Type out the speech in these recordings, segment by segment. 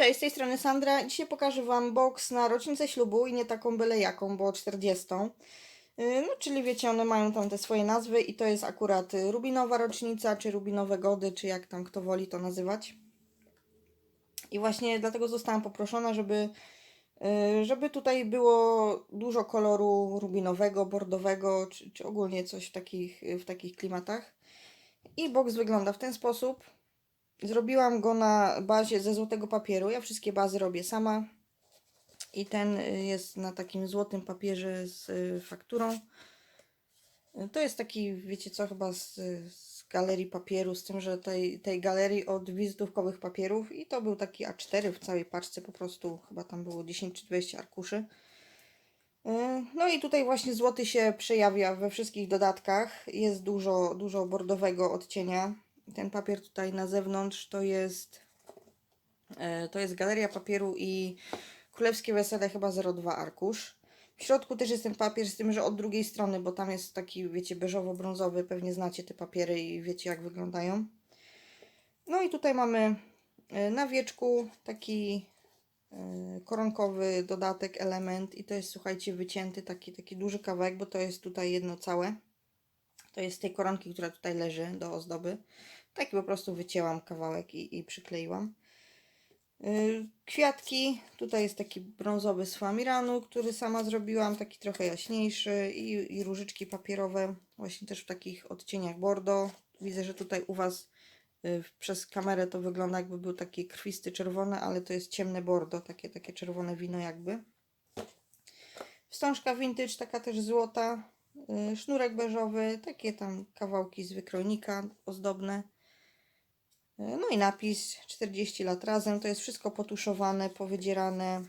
Cześć, z tej strony Sandra. Dzisiaj pokażę Wam box na rocznicę ślubu i nie taką byle jaką, bo 40. Yy, No, czyli wiecie, one mają tam te swoje nazwy i to jest akurat y, rubinowa rocznica, czy rubinowe gody, czy jak tam kto woli to nazywać. I właśnie dlatego zostałam poproszona, żeby, yy, żeby tutaj było dużo koloru rubinowego, bordowego, czy, czy ogólnie coś w takich, w takich klimatach. I box wygląda w ten sposób. Zrobiłam go na bazie ze złotego papieru. Ja wszystkie bazy robię sama. I ten y, jest na takim złotym papierze z y, fakturą. To jest taki, wiecie co, chyba z, z galerii papieru, z tym, że tej, tej galerii od wizytówkowych papierów. I to był taki A4 w całej paczce, po prostu chyba tam było 10 czy 20 arkuszy. Y, No i tutaj właśnie złoty się przejawia we wszystkich dodatkach. Jest dużo, dużo bordowego odcienia. Ten papier tutaj na zewnątrz to jest e, to jest galeria papieru i królewskie wesele chyba 02 arkusz. W środku też jest ten papier z tym, że od drugiej strony, bo tam jest taki, wiecie, beżowo-brązowy, pewnie znacie te papiery i wiecie jak wyglądają. No i tutaj mamy e, na wieczku taki e, koronkowy dodatek, element i to jest, słuchajcie, wycięty taki, taki duży kawałek, bo to jest tutaj jedno całe. To jest tej koronki, która tutaj leży do ozdoby. Taki po prostu wycięłam kawałek i, i przykleiłam. Yy, Kwiatki, tutaj jest taki brązowy z flamiranu, który sama zrobiłam, taki trochę jaśniejszy i, i różyczki papierowe, właśnie też w takich odcieniach bordo. Widzę, że tutaj u Was yy, przez kamerę to wygląda jakby był taki krwisty czerwony, ale to jest ciemne bordo, takie, takie czerwone wino jakby. Wstążka vintage, taka też złota, yy, sznurek beżowy, takie tam kawałki z wykrojnika ozdobne. No i napis 40 lat razem. To jest wszystko potuszowane, powydzierane.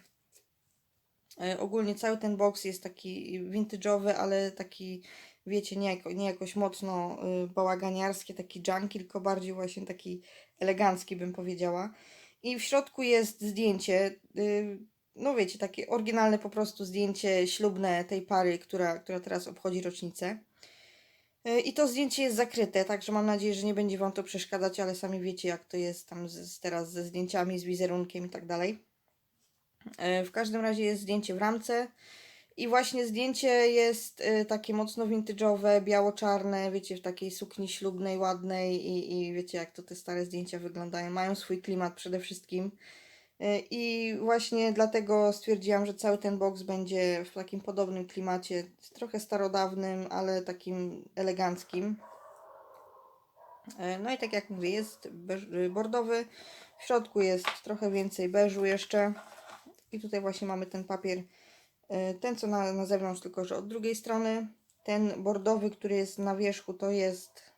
E, Ogólnie cały ten box jest taki vintage'owy, ale taki, wiecie, nie, jako, nie jakoś mocno y, bałaganiarski, taki junky, tylko bardziej właśnie taki elegancki, bym powiedziała. I w środku jest zdjęcie, y, no wiecie, takie oryginalne po prostu zdjęcie ślubne tej pary, która, która teraz obchodzi rocznicę. E, I to zdjęcie jest zakryte, także mam nadzieję, że nie będzie Wam to przeszkadzać, ale sami wiecie, jak to jest tam z, z teraz ze zdjęciami, z wizerunkiem i tak dalej. E, W każdym razie jest zdjęcie w ramce i właśnie zdjęcie jest e, takie mocno vintage'owe, biało-czarne, wiecie, w takiej sukni ślubnej, ładnej i, i wiecie, jak to te stare zdjęcia wyglądają. Mają swój klimat przede wszystkim. E, I właśnie dlatego stwierdziłam, że cały ten box będzie w takim podobnym klimacie, trochę starodawnym, ale takim eleganckim. E, No i tak jak mówię, jest bordowy, w środku jest trochę więcej beżu jeszcze. I tutaj właśnie mamy ten papier, e, ten co na, na zewnątrz, tylko że od drugiej strony. Ten bordowy, który jest na wierzchu, to jest,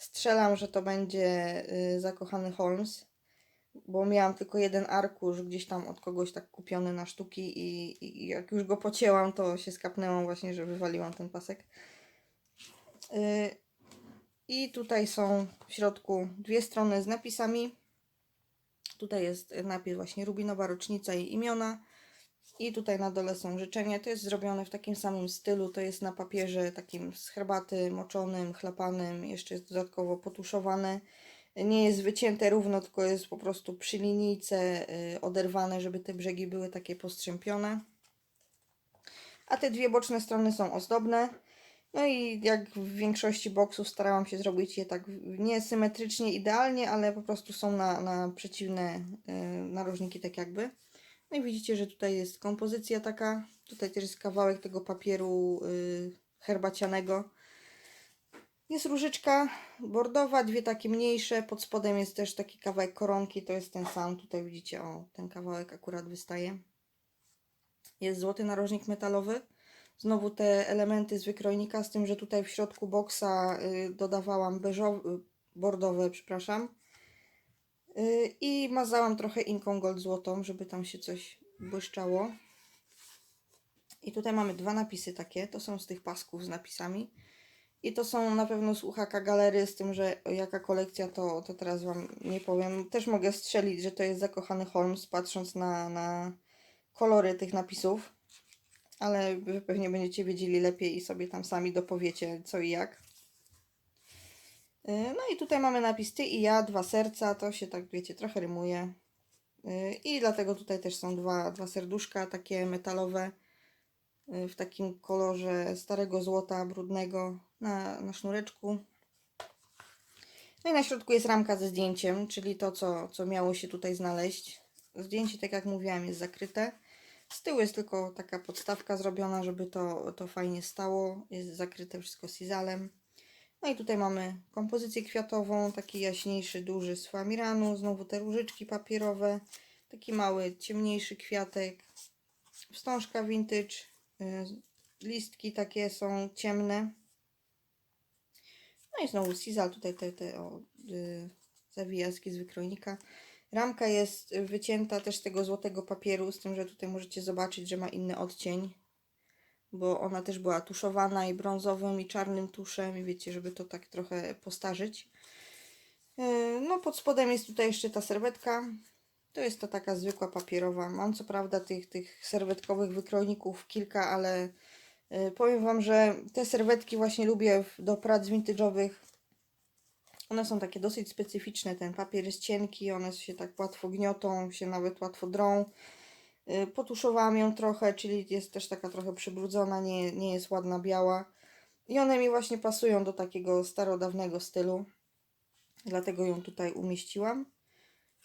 strzelam, że to będzie y, zakochany Holmes bo miałam tylko jeden arkusz gdzieś tam od kogoś tak kupiony na sztuki i, i jak już go pocięłam, to się skapnęłam właśnie, że wywaliłam ten pasek. Yy, I tutaj są w środku dwie strony z napisami. Tutaj jest napis właśnie Rubinowa rocznica i imiona. I tutaj na dole są życzenia. To jest zrobione w takim samym stylu. To jest na papierze takim z herbaty moczonym, chlapanym. Jeszcze jest dodatkowo potuszowane nie jest wycięte równo, tylko jest po prostu przy linijce y, oderwane, żeby te brzegi były takie postrzępione. A te dwie boczne strony są ozdobne. No i jak w większości boksów starałam się zrobić je tak nie symetrycznie, idealnie, ale po prostu są na, na przeciwne y, narożniki tak jakby. No i widzicie, że tutaj jest kompozycja taka. Tutaj też jest kawałek tego papieru y, herbacianego. Jest różyczka bordowa, dwie takie mniejsze. Pod spodem jest też taki kawałek koronki, to jest ten sam. Tutaj widzicie, o, ten kawałek akurat wystaje. Jest złoty narożnik metalowy. Znowu te elementy z wykrojnika, z tym, że tutaj w środku boksa y, dodawałam beżowe, bordowe, przepraszam. Y, I mazałam trochę inką gold złotą, żeby tam się coś błyszczało. I tutaj mamy dwa napisy takie, to są z tych pasków z napisami. I to są na pewno słuchaka galery, z tym, że jaka kolekcja to, to teraz Wam nie powiem. Też mogę strzelić, że to jest zakochany Holmes, patrząc na, na kolory tych napisów. Ale Wy pewnie będziecie wiedzieli lepiej i sobie tam sami dopowiecie co i jak. Yy, No i tutaj mamy napis Ty i ja, dwa serca, to się tak wiecie, trochę rymuje. Y, I dlatego tutaj też są dwa, dwa serduszka, takie metalowe, y, w takim kolorze starego złota brudnego na, na sznureczku. No i na środku jest ramka ze zdjęciem, czyli to, co, co miało się tutaj znaleźć. Zdjęcie, tak jak mówiłam, jest zakryte. Z tyłu jest tylko taka podstawka zrobiona, żeby to, to fajnie stało. Jest zakryte wszystko sizalem. No i tutaj mamy kompozycję kwiatową, taki jaśniejszy, duży z flamiranu, znowu te różyczki papierowe, taki mały, ciemniejszy kwiatek, wstążka vintage, y, listki takie są ciemne. I znowu sizal, tutaj te, te o, y, zawijaski z wykrojnika. Ramka jest wycięta też z tego złotego papieru, z tym, że tutaj możecie zobaczyć, że ma inny odcień bo ona też była tuszowana i brązowym i czarnym tuszem i wiecie, żeby to tak trochę postarzyć. Yy, No pod spodem jest tutaj jeszcze ta serwetka. To jest to taka zwykła papierowa. Mam co prawda tych, tych serwetkowych wykrojników kilka, ale powiem Wam, że te serwetki właśnie lubię do prac vintage'owych. One są takie dosyć specyficzne. Ten papier jest cienki, one się tak łatwo gniotą, się nawet łatwo drą. Y, Potuszowałam ją trochę, czyli jest też taka trochę przybrudzona, nie, nie jest ładna biała. I one mi właśnie pasują do takiego starodawnego stylu. Dlatego ją tutaj umieściłam.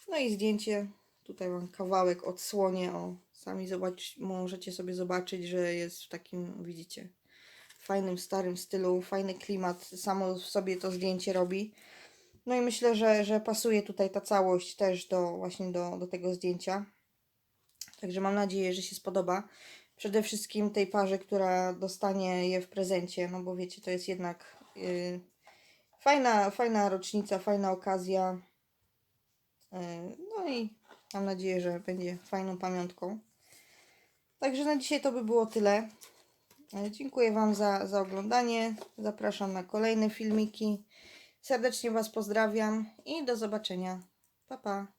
No i zdjęcie. Tutaj mam kawałek odsłonie. O, sami zobacz, możecie sobie zobaczyć, że jest w takim, widzicie, fajnym, starym stylu, fajny klimat. Samo w sobie to zdjęcie robi. No i myślę, że, że pasuje tutaj ta całość też do właśnie do, do tego zdjęcia. Także mam nadzieję, że się spodoba. Przede wszystkim tej parze, która dostanie je w prezencie, no bo wiecie, to jest jednak yy, fajna, fajna rocznica, fajna okazja. Yy, no i mam nadzieję, że będzie fajną pamiątką. Także na dzisiaj to by było tyle. Yy, Dziękuję Wam za, za oglądanie. Zapraszam na kolejne filmiki. Serdecznie Was pozdrawiam i do zobaczenia. Pa, pa.